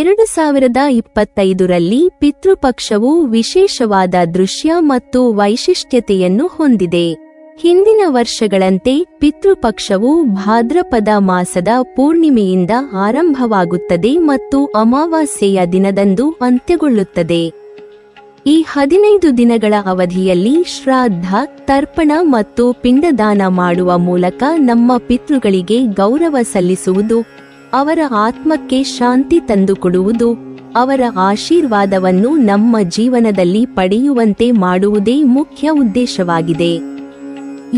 ಎರಡು ಸಾವಿರದ ಇಪ್ಪತ್ತೈದರಲ್ಲಿ ಪಿತೃಪಕ್ಷವು ವಿಶೇಷವಾದ ದೃಶ್ಯ ಮತ್ತು ವೈಶಿಷ್ಟ್ಯತೆಯನ್ನು ಹೊಂದಿದೆ. ಹಿಂದಿನ ವರ್ಷಗಳಂತೆ ಪಿತೃಪಕ್ಷವು ಭಾದ್ರಪದ ಮಾಸದ ಪೂರ್ಣಿಮೆಯಿಂದ ಆರಂಭವಾಗುತ್ತದೆ ಮತ್ತು ಅಮಾವಾಸ್ಯೆಯ ದಿನದಂದು ಅಂತ್ಯಗೊಳ್ಳುತ್ತದೆ. ಈ ಹದಿನೈದು ದಿನಗಳ ಅವಧಿಯಲ್ಲಿ ಶ್ರಾದ್ದ, ತರ್ಪಣ ಮತ್ತು ಪಿಂಡದಾನ ಮಾಡುವ ಮೂಲಕ ನಮ್ಮ ಪಿತೃಗಳಿಗೆ ಗೌರವ ಸಲ್ಲಿಸುವುದು ಅವರ ಆತ್ಮಕ್ಕೆ ಶಾಂತಿ ತಂದುಕೊಡುವುದು, ಅವರ ಆಶೀರ್ವಾದವನ್ನು ನಮ್ಮ ಜೀವನದಲ್ಲಿ ಪಡೆಯುವಂತೆ ಮಾಡುವುದೇ ಮುಖ್ಯ ಉದ್ದೇಶವಾಗಿದೆ.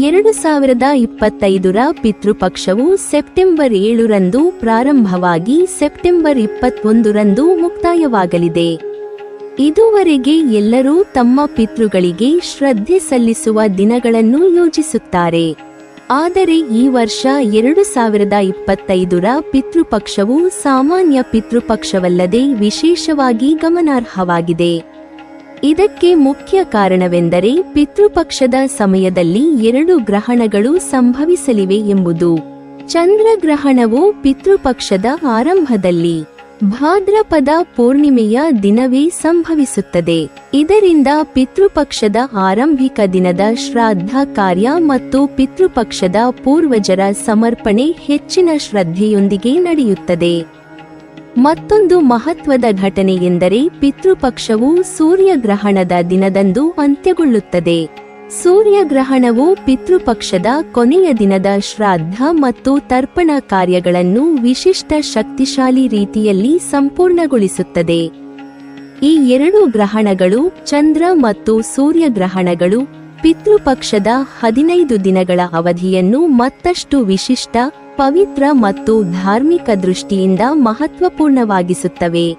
ಎರಡು ಸಾವಿರದ ಇಪ್ಪತ್ತೈದರ ಪಿತೃಪಕ್ಷವು ಸೆಪ್ಟೆಂಬರ್ ಏಳರಂದು ಪ್ರಾರಂಭವಾಗಿ ಸೆಪ್ಟೆಂಬರ್ ಇಪ್ಪತ್ತೊಂದರಂದು ಮುಕ್ತಾಯವಾಗಲಿದೆ. ಇದುವರೆಗೆ ಎಲ್ಲರೂ ತಮ್ಮ ಪಿತೃಗಳಿಗೆ ಶ್ರದ್ಧೆ ಸಲ್ಲಿಸುವ ದಿನಗಳನ್ನು ಯೋಜಿಸುತ್ತಾರೆ. ಆದರೆ ಈ ವರ್ಷ ಎರಡು ಸಾವಿರದ ಇಪ್ಪತ್ತೈದರ ಪಿತೃಪಕ್ಷವು ಸಾಮಾನ್ಯ ಪಿತೃಪಕ್ಷವಲ್ಲದೆ ವಿಶೇಷವಾಗಿ ಗಮನಾರ್ಹವಾಗಿದೆ. ಇದಕ್ಕೆ ಮುಖ್ಯ ಕಾರಣವೆಂದರೆ ಪಿತೃಪಕ್ಷದ ಸಮಯದಲ್ಲಿ ಎರಡು ಗ್ರಹಣಗಳು ಸಂಭವಿಸಲಿವೆ ಎಂಬುದು. ಚಂದ್ರಗ್ರಹಣವು ಪಿತೃಪಕ್ಷದ ಆರಂಭದಲ್ಲಿ. ಭಾದ್ರಪದ ಪೂರ್ಣಿಮೆಯ ದಿನವೇ ಸಂಭವಿಸುತ್ತದೆ. ಇದರಿಂದ ಪಿತೃಪಕ್ಷದ ಆರಂಭಿಕ ದಿನದ ಶ್ರಾದ್ದ ಕಾರ್ಯ ಮತ್ತು ಪಿತೃಪಕ್ಷದ ಪೂರ್ವಜರ ಸಮರ್ಪಣೆ ಹೆಚ್ಚಿನ ಶ್ರದ್ಧೆಯೊಂದಿಗೆ ನಡೆಯುತ್ತದೆ. ಮತ್ತೊಂದು ಮಹತ್ವದ ಘಟನೆಯೆಂದರೆ ಪಿತೃಪಕ್ಷವು ಸೂರ್ಯಗ್ರಹಣದ ದಿನದಂದು ಅಂತ್ಯಗೊಳ್ಳುತ್ತದೆ. ಸೂರ್ಯಗ್ರಹಣವು ಪಿತೃಪಕ್ಷದ ಕೊನೆಯ ದಿನದ ಶ್ರಾದ್ದ ಮತ್ತು ತರ್ಪಣ ಕಾರ್ಯಗಳನ್ನು ವಿಶಿಷ್ಟ ಶಕ್ತಿಶಾಲಿ ರೀತಿಯಲ್ಲಿ ಸಂಪೂರ್ಣಗೊಳಿಸುತ್ತದೆ. ಈ ಎರಡು ಗ್ರಹಣಗಳು ಚಂದ್ರ ಮತ್ತು ಸೂರ್ಯಗ್ರಹಣಗಳು ಪಿತೃಪಕ್ಷದ ಹದಿನೈದು ದಿನಗಳ ಅವಧಿಯನ್ನು ಮತ್ತಷ್ಟು ವಿಶಿಷ್ಟ, ಪವಿತ್ರ ಮತ್ತು ಧಾರ್ಮಿಕ ದೃಷ್ಟಿಯಿಂದ ಮಹತ್ವಪೂರ್ಣವಾಗಿಸುತ್ತವೆ.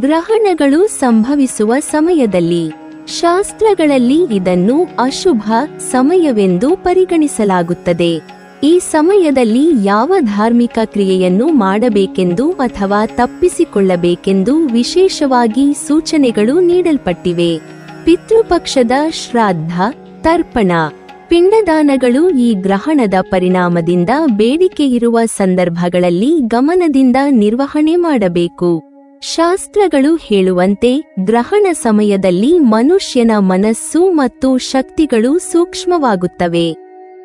ಗ್ರಹಣಗಳು ಸಂಭವಿಸುವ ಸಮಯದಲ್ಲಿ ಶಾಸ್ತ್ರಗಳಲ್ಲಿ ಇದನ್ನು ಅಶುಭ ಸಮಯವೆಂದು ಪರಿಗಣಿಸಲಾಗುತ್ತದೆ. ಈ ಸಮಯದಲ್ಲಿ ಯಾವ ಧಾರ್ಮಿಕ ಕ್ರಿಯೆಯನ್ನು ಮಾಡಬೇಕೆಂದು ಅಥವಾ ತಪ್ಪಿಸಿಕೊಳ್ಳಬೇಕೆಂದು ವಿಶೇಷವಾಗಿ ಸೂಚನೆಗಳು ನೀಡಲ್ಪಟ್ಟಿವೆ. ಪಿತೃಪಕ್ಷದ ಶ್ರಾದ್ದ ತರ್ಪಣ, ಪಿಂಡದಾನಗಳು ಈ ಗ್ರಹಣದ ಪರಿಣಾಮದಿಂದ ಬೇಡಿಕೆಯಿರುವ ಸಂದರ್ಭಗಳಲ್ಲಿ ಗಮನದಿಂದ ನಿರ್ವಹಣೆ ಮಾಡಬೇಕು. ಶಾಸ್ತ್ರಗಳು ಹೇಳುವಂತೆ ಗ್ರಹಣ ಸಮಯದಲ್ಲಿ ಮನುಷ್ಯನ ಮನಸ್ಸು ಮತ್ತು ಶಕ್ತಿಗಳು ಸೂಕ್ಷ್ಮವಾಗುತ್ತವೆ.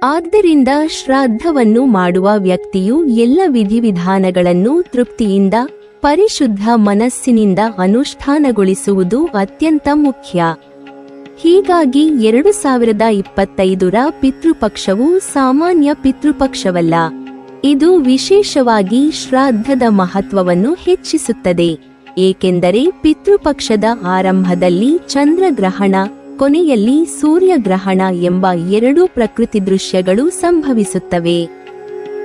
ಆದ್ದರಿಂದ ಶ್ರಾದ್ದವನ್ನು ಮಾಡುವ ವ್ಯಕ್ತಿಯು ಎಲ್ಲ ವಿಧಿವಿಧಾನಗಳನ್ನು ತೃಪ್ತಿಯಿಂದ, ಪರಿಶುದ್ಧ ಮನಸ್ಸಿನಿಂದ ಅನುಷ್ಠಾನಗೊಳಿಸುವುದು ಅತ್ಯಂತ ಮುಖ್ಯ. ಹೀಗಾಗಿ ಎರಡು ಸಾವಿರದ ಇಪ್ಪತ್ತೈದರ ಪಿತೃಪಕ್ಷವು ಸಾಮಾನ್ಯ ಪಿತೃಪಕ್ಷವಲ್ಲ. ಇದು ವಿಶೇಷವಾಗಿ ಶ್ರಾದ್ದದ ಮಹತ್ವವನ್ನು ಹೆಚ್ಚಿಸುತ್ತದೆ. ಏಕೆಂದರೆ ಪಿತೃಪಕ್ಷದ ಆರಂಭದಲ್ಲಿ ಚಂದ್ರಗ್ರಹಣ, ಕೊನೆಯಲ್ಲಿ ಸೂರ್ಯಗ್ರಹಣ ಎಂಬ ಎರಡು ಪ್ರಕೃತಿ ದೃಶ್ಯಗಳು ಸಂಭವಿಸುತ್ತವೆ.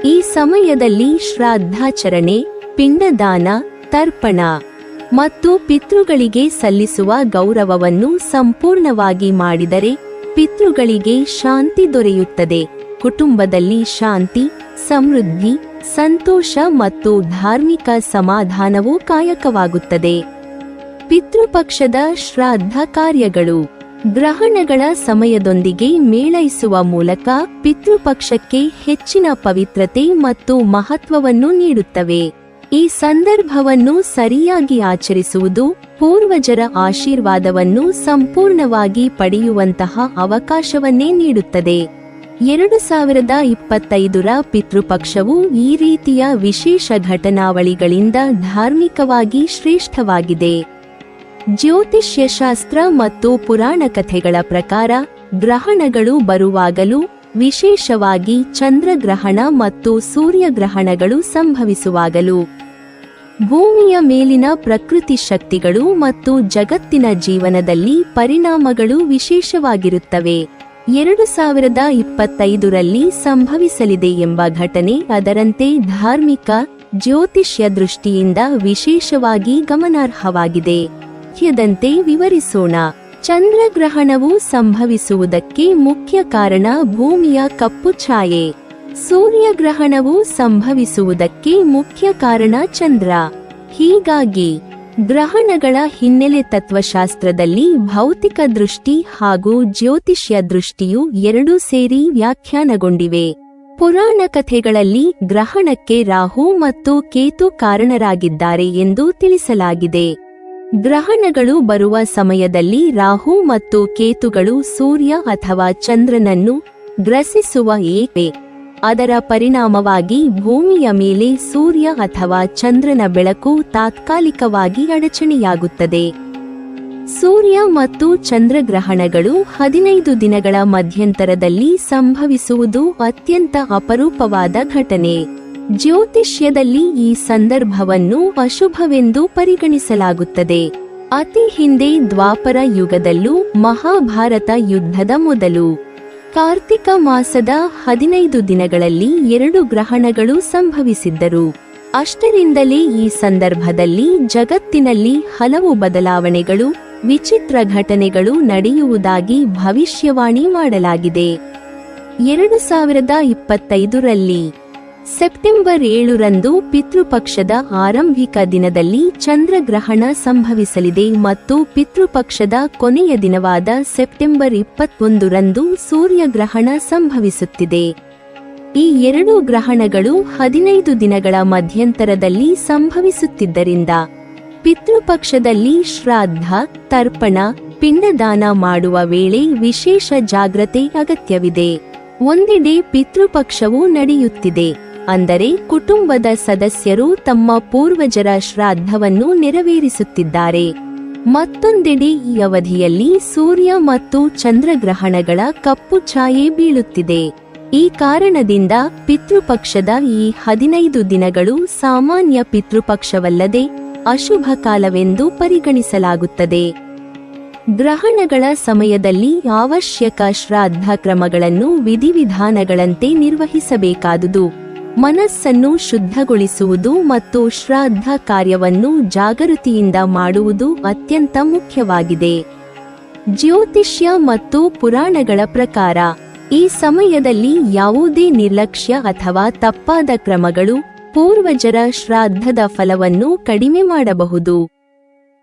ಈ ಸಮಯದಲ್ಲಿ ಶ್ರಾದ್ದಾಚರಣೆ ಪಿಂಡದಾನ, ತರ್ಪಣ ಮತ್ತು ಪಿತೃಗಳಿಗೆ ಸಲ್ಲಿಸುವ ಗೌರವವನ್ನು ಸಂಪೂರ್ಣವಾಗಿ ಮಾಡಿದರೆ ಪಿತೃಗಳಿಗೆ ಶಾಂತಿ ದೊರೆಯುತ್ತದೆ. ಕುಟುಂಬದಲ್ಲಿ ಶಾಂತಿ, ಸಮೃದ್ಧಿ, ಸಂತೋಷ ಮತ್ತು ಧಾರ್ಮಿಕ ಸಮಾಧಾನವು ಕಾಯಕವಾಗುತ್ತದೆ. ಪಿತೃಪಕ್ಷದ ಶ್ರಾದ್ದ ಕಾರ್ಯಗಳು ಗ್ರಹಣಗಳ ಸಮಯದೊಂದಿಗೆ ಮೇಳೈಸುವ ಮೂಲಕ ಪಿತೃಪಕ್ಷಕ್ಕೆ ಹೆಚ್ಚಿನ ಪವಿತ್ರತೆ ಮತ್ತು ಮಹತ್ವವನ್ನು ನೀಡುತ್ತವೆ. ಈ ಸಂದರ್ಭವನ್ನು ಸರಿಯಾಗಿ ಆಚರಿಸುವುದು ಪೂರ್ವಜರ ಆಶೀರ್ವಾದವನ್ನು ಸಂಪೂರ್ಣವಾಗಿ ಪಡೆಯುವಂತಹ ಅವಕಾಶವನ್ನೇ ನೀಡುತ್ತದೆ. ಎರಡು ಸಾವಿರದ ಇಪ್ಪತ್ತೈದರ ಪಿತೃಪಕ್ಷವು ಈ ರೀತಿಯ ವಿಶೇಷ ಘಟನಾವಳಿಗಳಿಂದ ಧಾರ್ಮಿಕವಾಗಿ ಶ್ರೇಷ್ಠವಾಗಿದೆ. ಜ್ಯೋತಿಷ್ಯಶಾಸ್ತ್ರ ಮತ್ತು ಪುರಾಣ ಕಥೆಗಳ ಪ್ರಕಾರ, ಗ್ರಹಣಗಳು ಬರುವಾಗಲೂ ವಿಶೇಷವಾಗಿ ಚಂದ್ರಗ್ರಹಣ ಮತ್ತು ಸೂರ್ಯಗ್ರಹಣಗಳು ಸಂಭವಿಸುವಾಗಲೂ, ಭೂಮಿಯ ಮೇಲಿನ ಪ್ರಕೃತಿ ಶಕ್ತಿಗಳು ಮತ್ತು ಜಗತ್ತಿನ ಜೀವನದಲ್ಲಿ ಪರಿಣಾಮಗಳು ವಿಶೇಷವಾಗಿರುತ್ತವೆ. ಎರಡು ಸಾವಿರದ ಇಪ್ಪತ್ತೈದರಲ್ಲಿ ಸಂಭವಿಸಲಿದೆ ಎಂಬ ಘಟನೆ ಅದರಂತೆ ಧಾರ್ಮಿಕ, ಜ್ಯೋತಿಷ್ಯ ದೃಷ್ಟಿಯಿಂದ ವಿಶೇಷವಾಗಿ ಗಮನಾರ್ಹವಾಗಿದೆ. ಮುಖ್ಯದಂತೆ ವಿವರಿಸೋಣ, ಚಂದ್ರಗ್ರಹಣವು ಸಂಭವಿಸುವುದಕ್ಕೆ ಮುಖ್ಯ ಕಾರಣ ಭೂಮಿಯ ಕಪ್ಪು ಛಾಯೆ. ಸೂರ್ಯಗ್ರಹಣವು ಸಂಭವಿಸುವುದಕ್ಕೆ ಮುಖ್ಯ ಕಾರಣ ಚಂದ್ರ. ಹೀಗಾಗಿ ಗ್ರಹಣಗಳ ಹಿನ್ನೆಲೆ ತತ್ವಶಾಸ್ತ್ರದಲ್ಲಿ ಭೌತಿಕ ದೃಷ್ಟಿ ಹಾಗೂ ಜ್ಯೋತಿಷ್ಯ ದೃಷ್ಟಿಯು ಎರಡೂ ಸೇರಿ ವ್ಯಾಖ್ಯಾನಗೊಂಡಿವೆ. ಪುರಾಣ ಕಥೆಗಳಲ್ಲಿ ಗ್ರಹಣಕ್ಕೆ ರಾಹು ಮತ್ತು ಕೇತು ಕಾರಣರಾಗಿದ್ದಾರೆ ಎಂದು ತಿಳಿಸಲಾಗಿದೆ. ಗ್ರಹಣಗಳು ಬರುವ ಸಮಯದಲ್ಲಿ ರಾಹು ಮತ್ತು ಕೇತುಗಳು ಸೂರ್ಯ ಅಥವಾ ಚಂದ್ರನನ್ನು ಗ್ರಸಿಸುವ ಏಕೆ ಅದರ ಪರಿಣಾಮವಾಗಿ ಭೂಮಿಯ ಮೇಲೆ ಸೂರ್ಯ ಅಥವಾ ಚಂದ್ರನ ಬೆಳಕು ತಾತ್ಕಾಲಿಕವಾಗಿ ಅಡಚಣೆಯಾಗುತ್ತದೆ. ಸೂರ್ಯ ಮತ್ತು ಚಂದ್ರಗ್ರಹಣಗಳು ಹದಿನೈದು ದಿನಗಳ ಮಧ್ಯಂತರದಲ್ಲಿ ಸಂಭವಿಸುವುದು ಅತ್ಯಂತ ಅಪರೂಪವಾದ ಘಟನೆ. ಜ್ಯೋತಿಷ್ಯದಲ್ಲಿ ಈ ಸಂದರ್ಭವನ್ನು ಅಶುಭವೆಂದು ಪರಿಗಣಿಸಲಾಗುತ್ತದೆ. ಅತಿ ಹಿಂದೆ ದ್ವಾಪರ ಯುಗದಲ್ಲೂ ಮಹಾಭಾರತ ಯುದ್ಧದ ಮೊದಲು. ಕಾರ್ತಿಕ ಮಾಸದ ಹದಿನೈದು ದಿನಗಳಲ್ಲಿ ಎರಡು ಗ್ರಹಣಗಳು ಸಂಭವಿಸಿದ್ದರು. ಅಷ್ಟರಿಂದಲೇ ಈ ಸಂದರ್ಭದಲ್ಲಿ ಜಗತ್ತಿನಲ್ಲಿ ಹಲವು ಬದಲಾವಣೆಗಳು, ವಿಚಿತ್ರ ಘಟನೆಗಳು ನಡೆಯುವುದಾಗಿ ಭವಿಷ್ಯವಾಣಿ ಮಾಡಲಾಗಿದೆ. ಎರಡು ಸಾವಿರದ ಇಪ್ಪತ್ತೈದರಲ್ಲಿ ಸೆಪ್ಟೆಂಬರ್ ಏಳರಂದು ಪಿತೃಪಕ್ಷದ ಆರಂಭಿಕ ದಿನದಲ್ಲಿ ಚಂದ್ರಗ್ರಹಣ ಸಂಭವಿಸಲಿದೆ ಮತ್ತು ಪಿತೃಪಕ್ಷದ ಕೊನೆಯ ದಿನವಾದ ಸೆಪ್ಟೆಂಬರ್ ಇಪ್ಪತ್ತೊಂದರಂದು ಸೂರ್ಯಗ್ರಹಣ ಸಂಭವಿಸುತ್ತಿದೆ. ಈ ಎರಡು ಗ್ರಹಣಗಳು ಹದಿನೈದು ದಿನಗಳ ಮಧ್ಯಂತರದಲ್ಲಿ ಸಂಭವಿಸುತ್ತಿದ್ದರಿಂದ ಪಿತೃಪಕ್ಷದಲ್ಲಿ ಶ್ರಾದ್ದ, ತರ್ಪಣ, ಪಿಂಡದಾನ ಮಾಡುವ ವೇಳೆ ವಿಶೇಷ ಜಾಗ್ರತೆ ಅಗತ್ಯವಿದೆ. ಒಂದೆಡೆ ಪಿತೃಪಕ್ಷವೂ ನಡೆಯುತ್ತಿದೆ. ಅಂದರೆ ಕುಟುಂಬದ ಸದಸ್ಯರು ತಮ್ಮ ಪೂರ್ವಜರ ಶ್ರಾದ್ದವನ್ನು ನೆರವೇರಿಸುತ್ತಿದ್ದಾರೆ. ಮತ್ತೊಂದೆಡೆ ಈ ಅವಧಿಯಲ್ಲಿ ಸೂರ್ಯ ಮತ್ತು ಚಂದ್ರಗ್ರಹಣಗಳ ಕಪ್ಪು ಛಾಯೆ ಬೀಳುತ್ತಿದೆ. ಈ ಕಾರಣದಿಂದ ಪಿತೃಪಕ್ಷದ ಈ ಹದಿನೈದು ದಿನಗಳು ಸಾಮಾನ್ಯ ಪಿತೃಪಕ್ಷವಲ್ಲದೆ ಅಶುಭ ಕಾಲವೆಂದು ಪರಿಗಣಿಸಲಾಗುತ್ತದೆ. ಗ್ರಹಣಗಳ ಸಮಯದಲ್ಲಿ ಅವಶ್ಯಕ ಶ್ರಾದ್ದ ಕ್ರಮಗಳನ್ನು ವಿಧಿವಿಧಾನಗಳಂತೆ ನಿರ್ವಹಿಸಬೇಕಾದುದು. ಮನಸ್ಸನ್ನು ಶುದ್ಧಗೊಳಿಸುವುದು ಮತ್ತು ಶ್ರಾದ್ದ ಕಾರ್ಯವನ್ನು ಜಾಗೃತಿಯಿಂದ ಮಾಡುವುದು ಅತ್ಯಂತ ಮುಖ್ಯವಾಗಿದೆ. ಜ್ಯೋತಿಷ್ಯ ಮತ್ತು ಪುರಾಣಗಳ ಪ್ರಕಾರ, ಈ ಸಮಯದಲ್ಲಿ ಯಾವುದೇ ನಿರ್ಲಕ್ಷ್ಯ ಅಥವಾ ತಪ್ಪಾದ ಕ್ರಮಗಳು ಪೂರ್ವಜರ ಶ್ರಾದ್ದದ ಫಲವನ್ನು ಕಡಿಮೆ ಮಾಡಬಹುದು.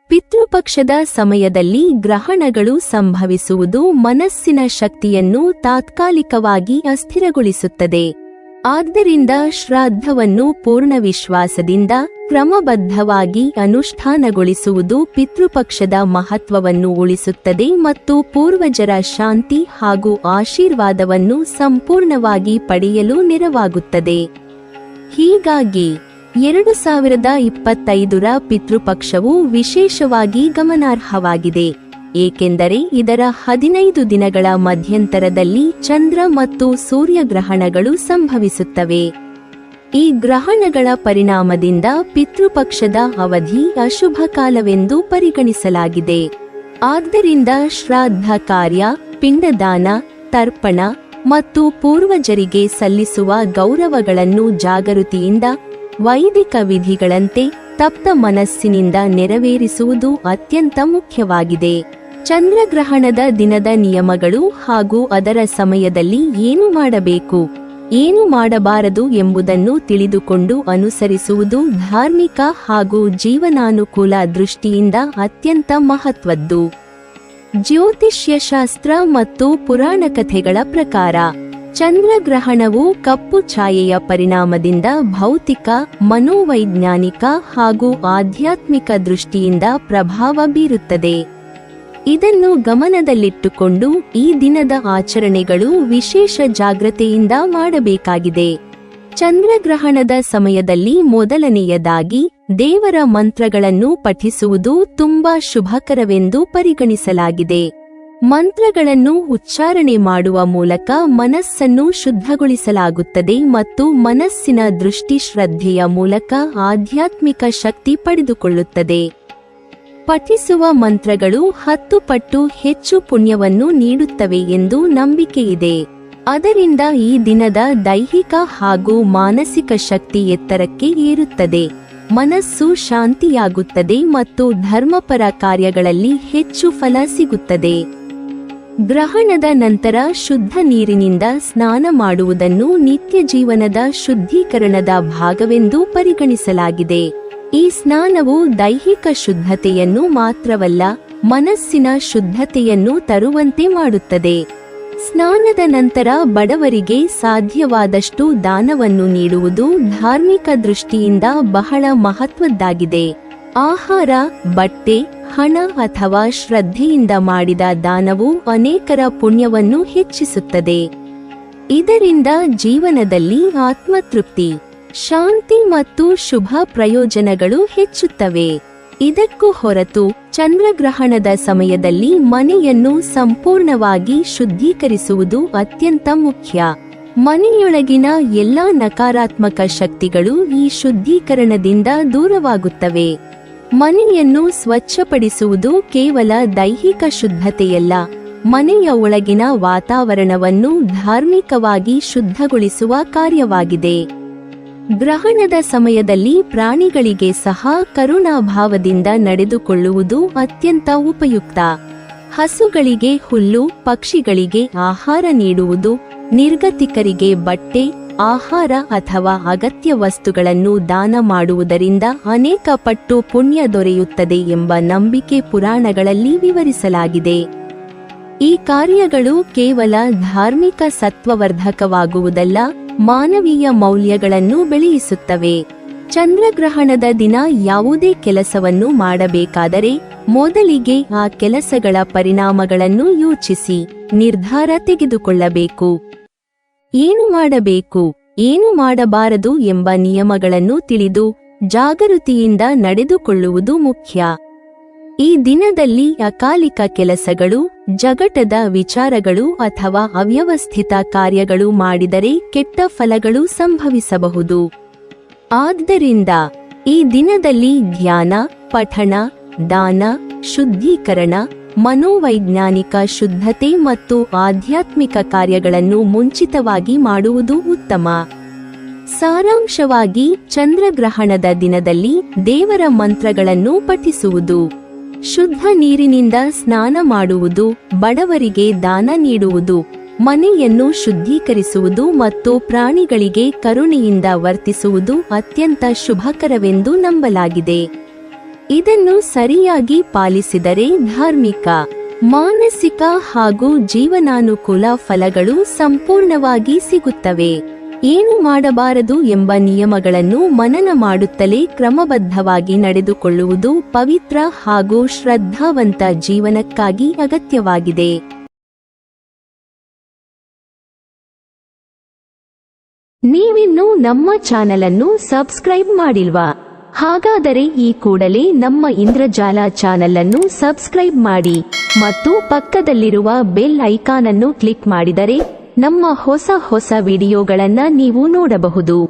ಪಿತೃಪಕ್ಷದ ಸಮಯದಲ್ಲಿ ಗ್ರಹಣಗಳು ಸಂಭವಿಸುವುದು ಮನಸ್ಸಿನ ಶಕ್ತಿಯನ್ನು ತಾತ್ಕಾಲಿಕವಾಗಿ ಅಸ್ಥಿರಗೊಳಿಸುತ್ತದೆ. ಆದ್ದರಿಂದ ಶ್ರಾದ್ದವನ್ನು ಪೂರ್ಣ ವಿಶ್ವಾಸದಿಂದ ಕ್ರಮಬದ್ಧವಾಗಿ ಅನುಷ್ಠಾನಗೊಳಿಸುವುದು ಪಿತೃಪಕ್ಷದ ಮಹತ್ವವನ್ನು ಉಳಿಸುತ್ತದೆ ಮತ್ತು ಪೂರ್ವಜರ ಶಾಂತಿ ಹಾಗೂ ಆಶೀರ್ವಾದವನ್ನು ಸಂಪೂರ್ಣವಾಗಿ ಪಡೆಯಲು ನೆರವಾಗುತ್ತದೆ. ಹೀಗಾಗಿ, ಎರಡು ಸಾವಿರದ ಇಪ್ಪತ್ತೈದರ ಪಿತೃಪಕ್ಷವು ವಿಶೇಷವಾಗಿ ಗಮನಾರ್ಹವಾಗಿದೆ. ಏಕೆಂದರೆ ಇದರ ಹದಿನೈದು ದಿನಗಳ ಮಧ್ಯಂತರದಲ್ಲಿ ಚಂದ್ರ ಮತ್ತು ಸೂರ್ಯಗ್ರಹಣಗಳು ಸಂಭವಿಸುತ್ತವೆ. ಈ ಗ್ರಹಣಗಳ ಪರಿಣಾಮದಿಂದ ಪಿತೃಪಕ್ಷದ ಅವಧಿ ಅಶುಭ ಕಾಲವೆಂದು ಪರಿಗಣಿಸಲಾಗಿದೆ. ಆದ್ದರಿಂದ ಶ್ರಾದ್ದ ಕಾರ್ಯ, ಪಿಂಡದಾನ, ತರ್ಪಣ ಮತ್ತು ಪೂರ್ವಜರಿಗೆ ಸಲ್ಲಿಸುವ ಗೌರವಗಳನ್ನು ಜಾಗೃತಿಯಿಂದ ವೈದಿಕ ವಿಧಿಗಳಂತೆ ತಪ್ತ ಮನಸ್ಸಿನಿಂದ ನೆರವೇರಿಸುವುದು ಅತ್ಯಂತ ಮುಖ್ಯವಾಗಿದೆ. ಚಂದ್ರಗ್ರಹಣದ ದಿನದ ನಿಯಮಗಳು ಹಾಗೂ ಅದರ ಸಮಯದಲ್ಲಿ ಏನು ಮಾಡಬೇಕು, ಏನು ಮಾಡಬಾರದು ಎಂಬುದನ್ನು ತಿಳಿದುಕೊಂಡು ಅನುಸರಿಸುವುದು ಧಾರ್ಮಿಕ ಹಾಗೂ ಜೀವನಾನುಕೂಲ ದೃಷ್ಟಿಯಿಂದ ಅತ್ಯಂತ ಮಹತ್ವದ್ದು. ಜ್ಯೋತಿಷ್ಯಶಾಸ್ತ್ರ ಮತ್ತು ಪುರಾಣ ಕಥೆಗಳ ಪ್ರಕಾರ, ಚಂದ್ರಗ್ರಹಣವು ಕಪ್ಪು ಛಾಯೆಯ ಪರಿಣಾಮದಿಂದ ಭೌತಿಕ, ಮನೋವೈಜ್ಞಾನಿಕ ಹಾಗೂ ಆಧ್ಯಾತ್ಮಿಕ ದೃಷ್ಟಿಯಿಂದ ಪ್ರಭಾವ ಬೀರುತ್ತದೆ. ಇದನ್ನು ಗಮನದಲ್ಲಿಟ್ಟುಕೊಂಡು ಈ ದಿನದ ಆಚರಣೆಗಳು ವಿಶೇಷ ಜಾಗ್ರತೆಯಿಂದ ಮಾಡಬೇಕಾಗಿದೆ. ಚಂದ್ರಗ್ರಹಣದ ಸಮಯದಲ್ಲಿ ಮೊದಲನೆಯದಾಗಿ ದೇವರ ಮಂತ್ರಗಳನ್ನು ಪಠಿಸುವುದು ತುಂಬಾ ಶುಭಕರವೆಂದು ಪರಿಗಣಿಸಲಾಗಿದೆ. ಮಂತ್ರಗಳನ್ನು ಉಚ್ಚಾರಣೆ ಮಾಡುವ ಮೂಲಕ ಮನಸ್ಸನ್ನು ಶುದ್ಧಗೊಳಿಸಲಾಗುತ್ತದೆ ಮತ್ತು ಮನಸ್ಸಿನ ದೃಷ್ಟಿ ಶ್ರದ್ಧೆಯ ಮೂಲಕ ಆಧ್ಯಾತ್ಮಿಕ ಶಕ್ತಿ ಪಡೆದುಕೊಳ್ಳುತ್ತದೆ. ಪಠಿಸುವ ಮಂತ್ರಗಳು ಹತ್ತು ಪಟ್ಟು ಹೆಚ್ಚು ಪುಣ್ಯವನ್ನು ನೀಡುತ್ತವೆ ಎಂದು ನಂಬಿಕೆಯಿದೆ. ಅದರಿಂದ ಈ ದಿನದ ದೈಹಿಕ ಹಾಗೂ ಮಾನಸಿಕ ಶಕ್ತಿ ಎತ್ತರಕ್ಕೆ ಏರುತ್ತದೆ. ಮನಸ್ಸು ಶಾಂತಿಯಾಗುತ್ತದೆ ಮತ್ತು ಧರ್ಮಪರ ಕಾರ್ಯಗಳಲ್ಲಿ ಹೆಚ್ಚು ಫಲ ಸಿಗುತ್ತದೆ. ಗ್ರಹಣದ ನಂತರ ಶುದ್ಧ ನೀರಿನಿಂದ ಸ್ನಾನ ಮಾಡುವುದನ್ನು ನಿತ್ಯ ಜೀವನದ ಶುದ್ಧೀಕರಣದ ಭಾಗವೆಂದು ಪರಿಗಣಿಸಲಾಗಿದೆ. ಈ ಸ್ನಾನವು ದೈಹಿಕ ಶುದ್ಧತೆಯನ್ನು ಮಾತ್ರವಲ್ಲ, ಮನಸ್ಸಿನ ಶುದ್ಧತೆಯನ್ನು ತರುವಂತೆ ಮಾಡುತ್ತದೆ. ಸ್ನಾನದ ನಂತರ ಬಡವರಿಗೆ ಸಾಧ್ಯವಾದಷ್ಟು ದಾನವನ್ನು ನೀಡುವುದು ಧಾರ್ಮಿಕ ದೃಷ್ಟಿಯಿಂದ ಬಹಳ ಮಹತ್ವದ್ದಾಗಿದೆ. ಆಹಾರ, ಬಟ್ಟೆ, ಹಣ ಅಥವಾ ಶ್ರದ್ಧೆಯಿಂದ ಮಾಡಿದ ದಾನವು ಅನೇಕರ ಪುಣ್ಯವನ್ನು ಹೆಚ್ಚಿಸುತ್ತದೆ. ಇದರಿಂದ ಜೀವನದಲ್ಲಿ ಆತ್ಮತೃಪ್ತಿ. ಶಾಂತಿ ಮತ್ತು ಶುಭ ಪ್ರಯೋಜನಗಳು ಹೆಚ್ಚುತ್ತವೆ. ಇದಕ್ಕೂ ಹೊರತು ಚಂದ್ರಗ್ರಹಣದ ಸಮಯದಲ್ಲಿ ಮನೆಯನ್ನು ಸಂಪೂರ್ಣವಾಗಿ ಶುದ್ಧೀಕರಿಸುವುದು ಅತ್ಯಂತ ಮುಖ್ಯ. ಮನೆಯೊಳಗಿನ ಎಲ್ಲಾ ನಕಾರಾತ್ಮಕ ಶಕ್ತಿಗಳು ಈ ಶುದ್ಧೀಕರಣದಿಂದ ದೂರವಾಗುತ್ತವೆ. ಮನೆಯನ್ನು ಸ್ವಚ್ಛಪಡಿಸುವುದು ಕೇವಲ ದೈಹಿಕ ಶುದ್ಧತೆಯಲ್ಲ. ಮನೆಯ ಒಳಗಿನ ವಾತಾವರಣವನ್ನು ಧಾರ್ಮಿಕವಾಗಿ ಶುದ್ಧಗೊಳಿಸುವ ಕಾರ್ಯವಾಗಿದೆ. ಗ್ರಹಣದ ಸಮಯದಲ್ಲಿ ಪ್ರಾಣಿಗಳಿಗೆ ಸಹ ಕರುಣಾಭಾವದಿಂದ ನಡೆದುಕೊಳ್ಳುವುದು ಅತ್ಯಂತ ಉಪಯುಕ್ತ. ಹಸುಗಳಿಗೆ ಹುಲ್ಲು, ಪಕ್ಷಿಗಳಿಗೆ ಆಹಾರ ನೀಡುವುದು, ನಿರ್ಗತಿಕರಿಗೆ ಬಟ್ಟೆ, ಆಹಾರ ಅಥವಾ ಅಗತ್ಯ ವಸ್ತುಗಳನ್ನು ದಾನ ಮಾಡುವುದರಿಂದ ಅನೇಕ ಪಟ್ಟು ಪುಣ್ಯ ದೊರೆಯುತ್ತದೆ ಎಂಬ ನಂಬಿಕೆ ಪುರಾಣಗಳಲ್ಲಿ ವಿವರಿಸಲಾಗಿದೆ. ಈ ಕಾರ್ಯಗಳು ಕೇವಲ ಧಾರ್ಮಿಕ ಸತ್ವವರ್ಧಕವಾಗುವುದಲ್ಲ ಮಾನವೀಯ ಮೌಲ್ಯಗಳನ್ನು ಬೆಳೆಯಿಸುತ್ತವೆ. ಚಂದ್ರಗ್ರಹಣದ ದಿನ ಯಾವುದೇ ಕೆಲಸವನ್ನು ಮಾಡಬೇಕಾದರೆ ಮೊದಲಿಗೆ ಆ ಕೆಲಸಗಳ ಪರಿಣಾಮಗಳನ್ನು ಯೋಚಿಸಿ, ನಿರ್ಧಾರ ತೆಗೆದುಕೊಳ್ಳಬೇಕು. ಏನು ಮಾಡಬೇಕು, ಏನು ಮಾಡಬಾರದು ಎಂಬ ನಿಯಮಗಳನ್ನು ತಿಳಿದು ಜಾಗೃತಿಯಿಂದ ನಡೆದುಕೊಳ್ಳುವುದು ಮುಖ್ಯ. ಈ ದಿನದಲ್ಲಿ ಅಕಾಲಿಕ ಕೆಲಸಗಳು, ಜಗಟದ ವಿಚಾರಗಳು ಅಥವಾ ಅವ್ಯವಸ್ಥಿತ ಕಾರ್ಯಗಳು ಮಾಡಿದರೆ ಕೆಟ್ಟ ಫಲಗಳು ಸಂಭವಿಸಬಹುದು. ಆದ್ದರಿಂದ ಈ ದಿನದಲ್ಲಿ ಧ್ಯಾನ, ಪಠಣ, ದಾನ, ಶುದ್ಧೀಕರಣ, ಮನೋವೈಜ್ಞಾನಿಕ ಶುದ್ಧತೆ ಮತ್ತು ಆಧ್ಯಾತ್ಮಿಕ ಕಾರ್ಯಗಳನ್ನು ಮುಂಚಿತವಾಗಿ ಮಾಡುವುದು ಉತ್ತಮ. ಸಾರಾಂಶವಾಗಿ ಚಂದ್ರಗ್ರಹಣದ ದಿನದಲ್ಲಿ ದೇವರ ಮಂತ್ರಗಳನ್ನು ಪಠಿಸುವುದು. ಶುದ್ಧ ನೀರಿನಿಂದ ಸ್ನಾನ ಮಾಡುವುದು, ಬಡವರಿಗೆ ದಾನ ನೀಡುವುದು, ಮನೆಯನ್ನು ಶುದ್ಧೀಕರಿಸುವುದು ಮತ್ತು ಪ್ರಾಣಿಗಳಿಗೆ ಕರುಣೆಯಿಂದ ವರ್ತಿಸುವುದು ಅತ್ಯಂತ ಶುಭಕರವೆಂದು ನಂಬಲಾಗಿದೆ. ಇದನ್ನು ಸರಿಯಾಗಿ ಪಾಲಿಸಿದರೆ ಧಾರ್ಮಿಕ, ಮಾನಸಿಕ ಹಾಗೂ ಜೀವನಾನುಕೂಲ ಫಲಗಳು ಸಂಪೂರ್ಣವಾಗಿ ಸಿಗುತ್ತವೆ. ಏನು ಮಾಡಬಾರದು ಎಂಬ ನಿಯಮಗಳನ್ನು ಮನನ ಮಾಡುತ್ತಲೇ ಕ್ರಮಬದ್ಧವಾಗಿ ನಡೆದುಕೊಳ್ಳುವುದು ಪವಿತ್ರ ಹಾಗೂ ಶ್ರದ್ಧಾವಂತ ಜೀವನಕ್ಕಾಗಿ ಅಗತ್ಯವಾಗಿದೆ. ನೀವಿನ್ನೂ ನಮ್ಮ ಚಾನೆಲ್ ಅನ್ನು ಸಬ್ಸ್ಕ್ರೈಬ್ ಮಾಡಿಲ್ವಾ? ಹಾಗಾದರೆ ಈ ಕೂಡಲೇ ನಮ್ಮ ಇಂದ್ರಜಾಲ ಚಾನೆಲ್ ಅನ್ನು ಸಬ್ಸ್ಕ್ರೈಬ್ ಮಾಡಿ ಮತ್ತು ಪಕ್ಕದಲ್ಲಿರುವ ಬೆಲ್ ಐಕಾನ್ ಅನ್ನು ಕ್ಲಿಕ್ ಮಾಡಿದರೆ ನಮ್ಮ ಹೊಸ ಹೊಸ ವಿಡಿಯೋಗಳನ್ನು ನೀವು ನೋಡಬಹುದು.